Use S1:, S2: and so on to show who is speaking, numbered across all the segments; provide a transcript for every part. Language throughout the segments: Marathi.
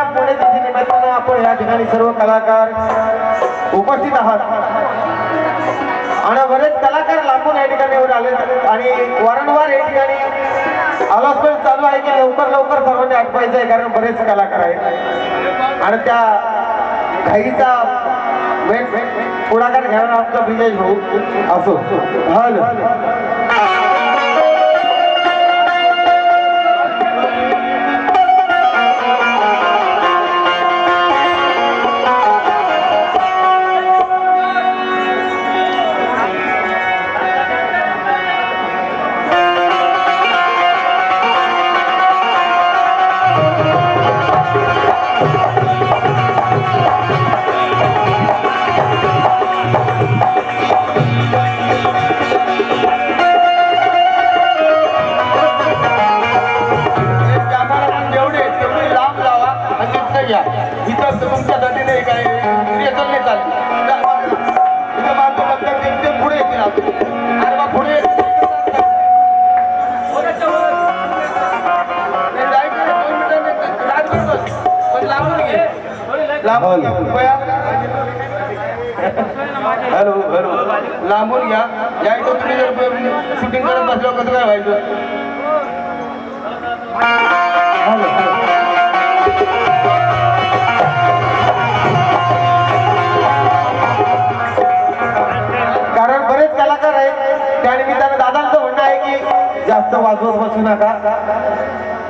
S1: विसाव्या पुण्यतिथी निमित्तानं आपण या ठिकाणी सर्व कलाकार उपस्थित आहात. आणि बरेच कलाकार लांबून या ठिकाणी येऊन आले आणि वारंवार या ठिकाणी अनाउन्समेंट चालू आहे की लवकर लवकर सर्वांनी आठवायचं आहे कारण बरेच कलाकार आहेत. आणि त्या घाईचा पुढाकार घ्यावा आमचा विजय भाऊ असो. हॅलो
S2: लांबून. बया. Hello hello. लांबून घ्या. या इथं तुम्ही जर शूटिंग करत बसल्यावर कसं काय व्हायचं?
S1: कारण बरेच कलाकार आहेत त्या निमित्तानं दादांचं म्हणणं आहे की जास्त वाजवत बसू नका.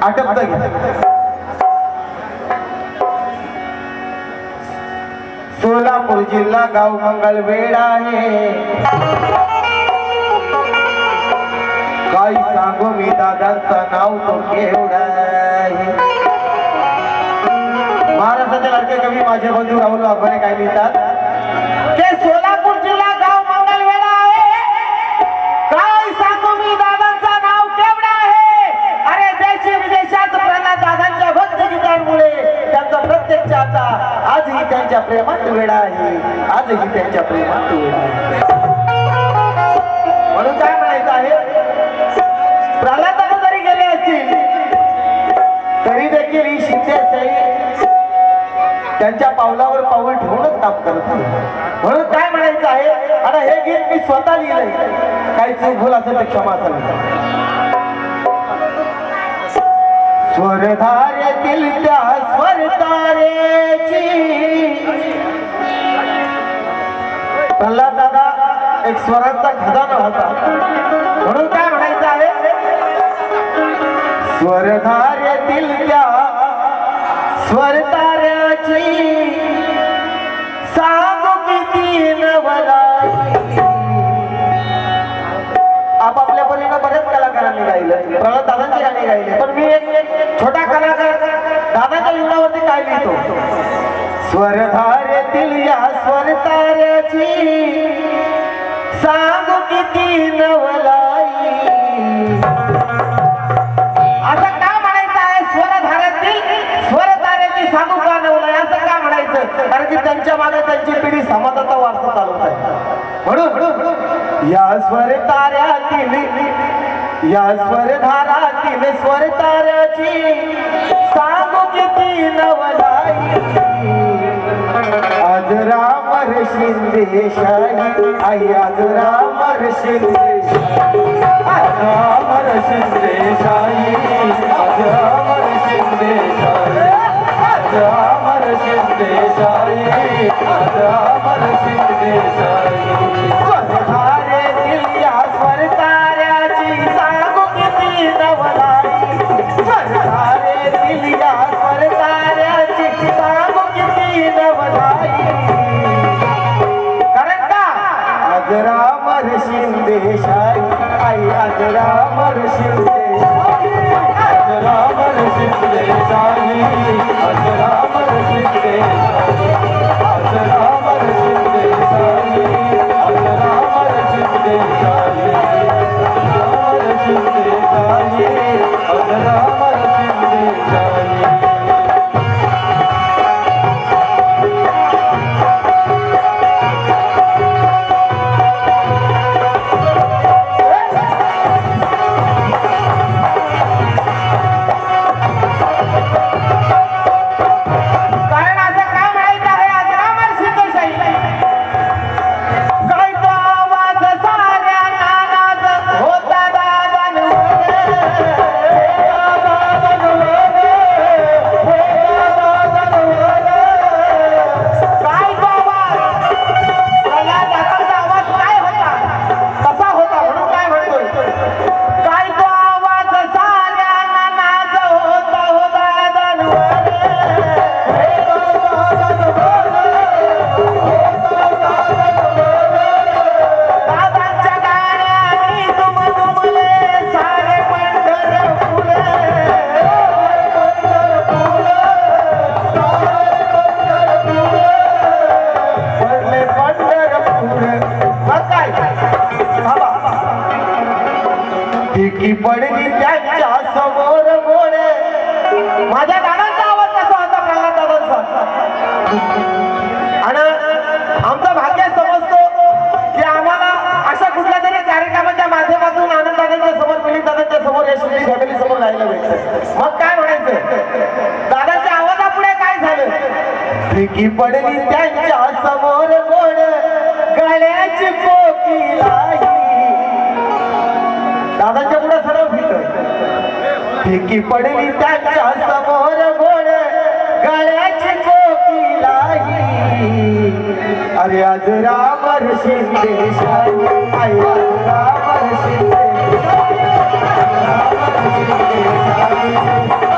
S1: आटपत घ्या. सोलापूर जिल्हा गाव मंगळवेढ आहे. काय सांगू मी दादांचं नाव तो केवढा आहे. महाराष्ट्राचे लाडके कवी माझे बंधू राहुल वाघमारे काय लिहितात ते सोलापूर आता आजही त्यांच्या प्रेमात वेळा आहे. आजही त्यांच्या प्रेमात वेळा आहे. म्हणून काय म्हणायचं आहे? प्रल्हाद जरी गेले असतील तरी देखील ही शिंदे त्यांच्या पावलावर पाऊल ठेवूनच काम करत आहे म्हणून काय म्हणायचं आहे? आणि हे गीत मी स्वतः लिहिलंय. काही चूक भूल असेल तर क्षमा असेल स्वरधारेतील त्या स्वरधारेची प्रल्हाद दादा एक स्वरांचा खजाना होता. म्हणून काय म्हणायचं आहे? स्वरधारेतील त्या स्वरताऱ्याची प्रल्हाद दादांची गाणी गायली. पण मी एक छोटा कलाकार दादाच्या लिंगावरती काय लिहितो? स्वरधारेतील या स्वर ताऱ्याची सांगू किती नवलाई. असं का म्हणायचं आहे? स्वरधारातील स्वरताऱ्याची सांगू का नवलाय असं का म्हणायचं? कारण की त्यांच्या मागे त्यांची पिढी समाजाचा वारसा चालवत आहे. म्हणून या स्वर ताऱ्यातील या स्वरधारातील स्वरताऱ्याची सांगू किती नवलाई. आज रामर शिंदे शाही आई आज रामर शिंदे शाही. शिंदे शाही आज रामर शिंदे शाही. आज शिंदे शाही. फिकी पडली त्यांच्यासमोर गोड गळ्याची कोकिलाही दादाच्या पुढे सरळ फिरत फिकी पडली त्यांच्यासमोर कोण? गळ्याची कोकिलाही अरे आज रामर शिंदे शाही. रामर शिंदे रामर शिंदे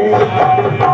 S1: Música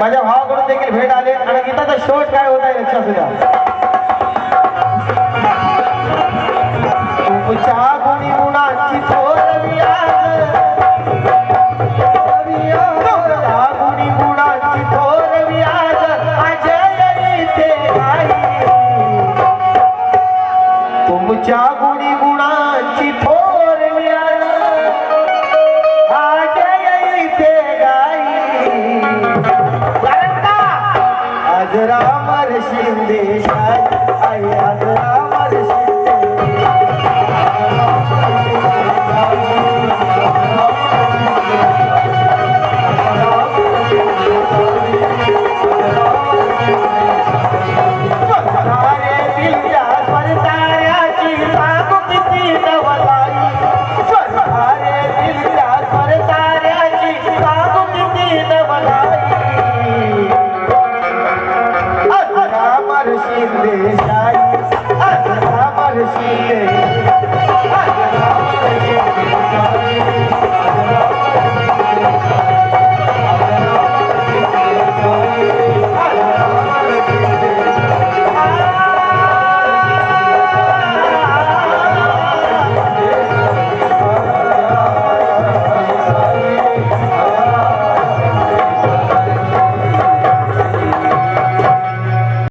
S1: माझ्या भावाकडून देखील भेट आले आणि गीताचा शोध काय होता लक्षात द्या तुमच्या गुणी गुणांची थोर गुणी गुणांची थोरवी आज. अजय इथे तुमच्या गुणी गुणांची थोरवी आज रामर शिंदे शाही